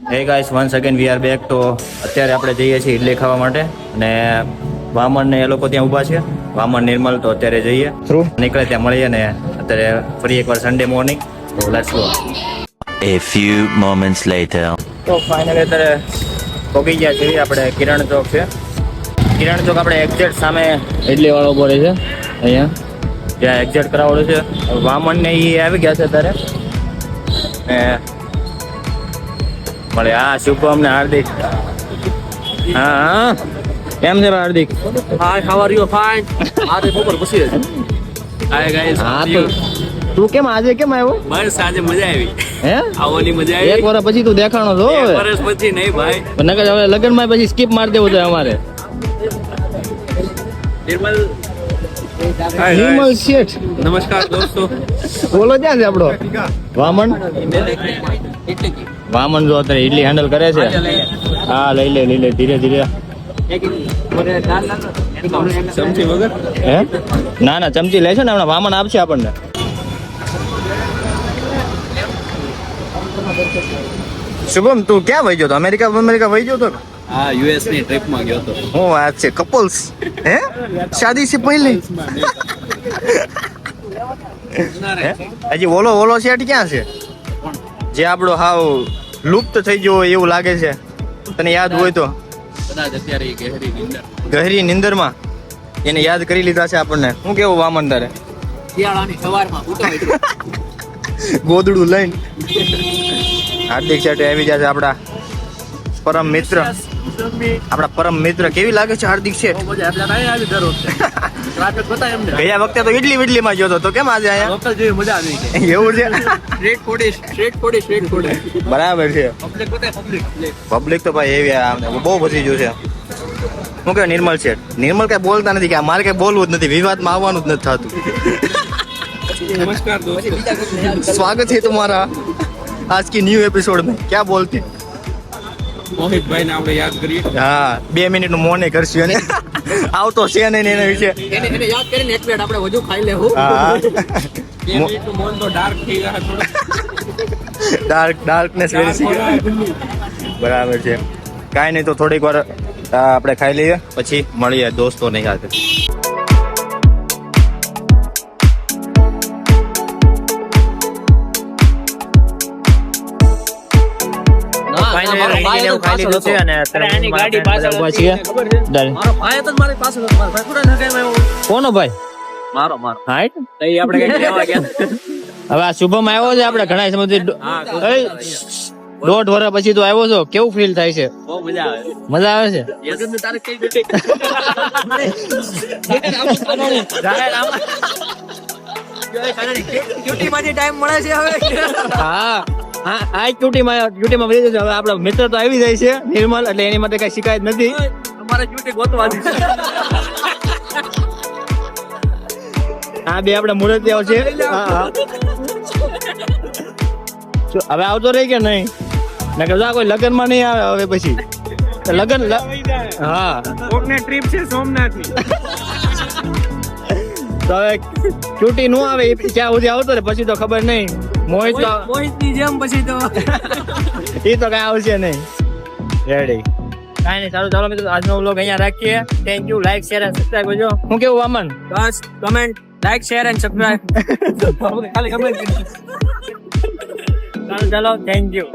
Hey guys once again we are back તો અત્યારે આપણે જઈએ છીએ ઇડલી ખાવા માટે અને વામણ ને એ લોકો ત્યાં ઊભા છે. વામણ નિર્મલ તો અત્યારે જઈએ. થ્રુ નીકળે ત્યાં મળીએ ને અત્યારે ફરી એકવાર સન્ડે મોર્નિંગ તો let's go A few moments later. તો ફાઇનલી અત્યારે પહોંચી ગયા છીએ આપણે કિરણ ચોક છે. કિરણ ચોક આપણે એક્ઝેક્ટ સામે ઇડલી વાળો બોલે છે. અહીંયા. જ્યાં એક્ઝેક્ટ કરાવડો છે. વામણ ને એ આવી ગયા છે અત્યારે. ને મળે. હા શુભમ ને હાર્દિક? હા હા. કેમ છે Hardik? Hi how are you fine આજે બપોર પછી. Hi guys. હા તો તું કેમ આજે કેમ આવ્યો? બસ આજે મજા આવી. હે? આવવાની મજા એક આવી વર્ષ પછી તું દેખાણો છો એક વર્ષ પછી નહીં ભાઈ. પણ નકર હવે લગ્નમાં પછી સ્કીપ માર દેવું છે અમારે. નિર્મલ નિર્મલ શેઠ. નમસ્કાર દોસ્તો. બોલો ક્યાં છે આપણો? વામન વામન જો અત્યારે ઇડલી હેન્ડલ કરે છે. હા લઈ લે. લઈ લે ધીરે ધીરે. હે? ના ના ચમચી લેશે ને હમણાં. વામન આપશે આપણને. શુભમ તું ક્યાં વહી ગયો તો? અમેરિકા અમેરિકા વહી ગયો તો? હા યુએસની ટ્રીપમાં ગયો તો. હું વાત છે કપલ્સ. હે? શાદી છે પહેલે? હજી ઓલો ઓલો સેટ ક્યાં છે? જે આપણો હાવ લુપ્ત થઈ ગયો હોય એવું લાગે છે. તને યાદ હોય તો. કદાચ અત્યારે ગહેરી નિંદર. ગહેરી નિંદરમાં એને યાદ કરી લીધા છે આપણને. શું કેવું વામન તારે? શિયાળાની સવારમાં ગોદડું લઈને. હાર્દિક શેઠ આવી જશે આપણા પરમ મિત્ર. આપણા પરમ મિત્ર કેવી લાગે છે હાર્દિક શેઠ મજા એટલે નહીં આવી દર વખતે ટ્રાફિક બતાય એમને ગયા વખતે તો ઇડલી વિડલી માં ગયો હતો તો કેમ આજે અહીંયા લોકલ જેવી મજા આવી ગઈ એવું છે street foodie street foodie street foodie બરાબર છે પબ્લિક બતાય પબ્લિક પબ્લિક તો ભાઈ એવી આ બહુ વધી ગયું છે શું કહેવાય નિર્મલ શેઠ નિર્મલ કઈ બોલતા નથી કે આ મારે કઈ બોલવું જ નથી વિવાદમાં આવવાનું જ નથી થતું નમસ્કાર દોસ્તો સ્વાગત છે તમારા आज की न्यू एपिसोड में क्या बोलते મોહિતભાઈ ને આપણે યાદ કરીએ. હા બે મિનિટનું મોને કરશું અને આવતો છે નહીં ને એના વિશે. એને એને યાદ કરીને એક મિનિટ આપણે વધુ ખાઈ લેવું. હા. બે મિનિટનું મન તો ડાર્ક થઈ ગયા થોડું ડાર્ક ડાર્કનેસ વેરી બરાબર છે. કાંઈ નહીં તો થોડીક વાર આપણે ખાઈ લઈએ. પછી મળીએ. દોસ્તોની સાથે કોનો ભાઈ? મારો મારો. હાઈટ આપણે કંઈક લેવા ગયા. હવે આ શુભમ આવ્યો છે આપણે ઘણા એય, દોઢ વર્ષ પછી તો આવ્યો છો. કેવું ફીલ થાય છે? મજા આવે. છે? યજ્ઞની તારીખ કઈ બેઠી ક્યુટીમાંથી ટાઈમ મળે છે હવે હા. હા આ ક્યુટીમાં ક્યુટીમાં વધી જશે હવે આપણા મિત્ર તો આવી જાય છે નિર્મલ એટલે એની માટે કઈ શિકાયત નથી. અમારે ક્યુટી ગોતવાની આ બે આપણા મૂર્તિઓ છે. હા, હા. હવે આવતો રહી કે નહીં? નકર જો કોઈ લગ્નમાં નહીં આવે હવે પછી. લગન હા. કોકને ટ્રીપ છે સોમનાથ તો હવે ક્યુટી નું આવે એ ત્યાં સુધી આવતો રહે પછી તો ખબર નહીં. મોહિત મોહિતની જેમ પછી તો એ તો કઈ આવશે નહીં. રેડી કાંઈ નહીં સારું ચાલો મિત્રો આજનો વ્લોગ અહીંયા રાખીએ. થેન્ક યુ લાઈક શેર અને સબસ્ક્રાઇબ કરજો. હું કેવું અમન બસ comment like share and subscribe ખાલી કમેન્ટ ચાલો ચાલો થેન્ક યુ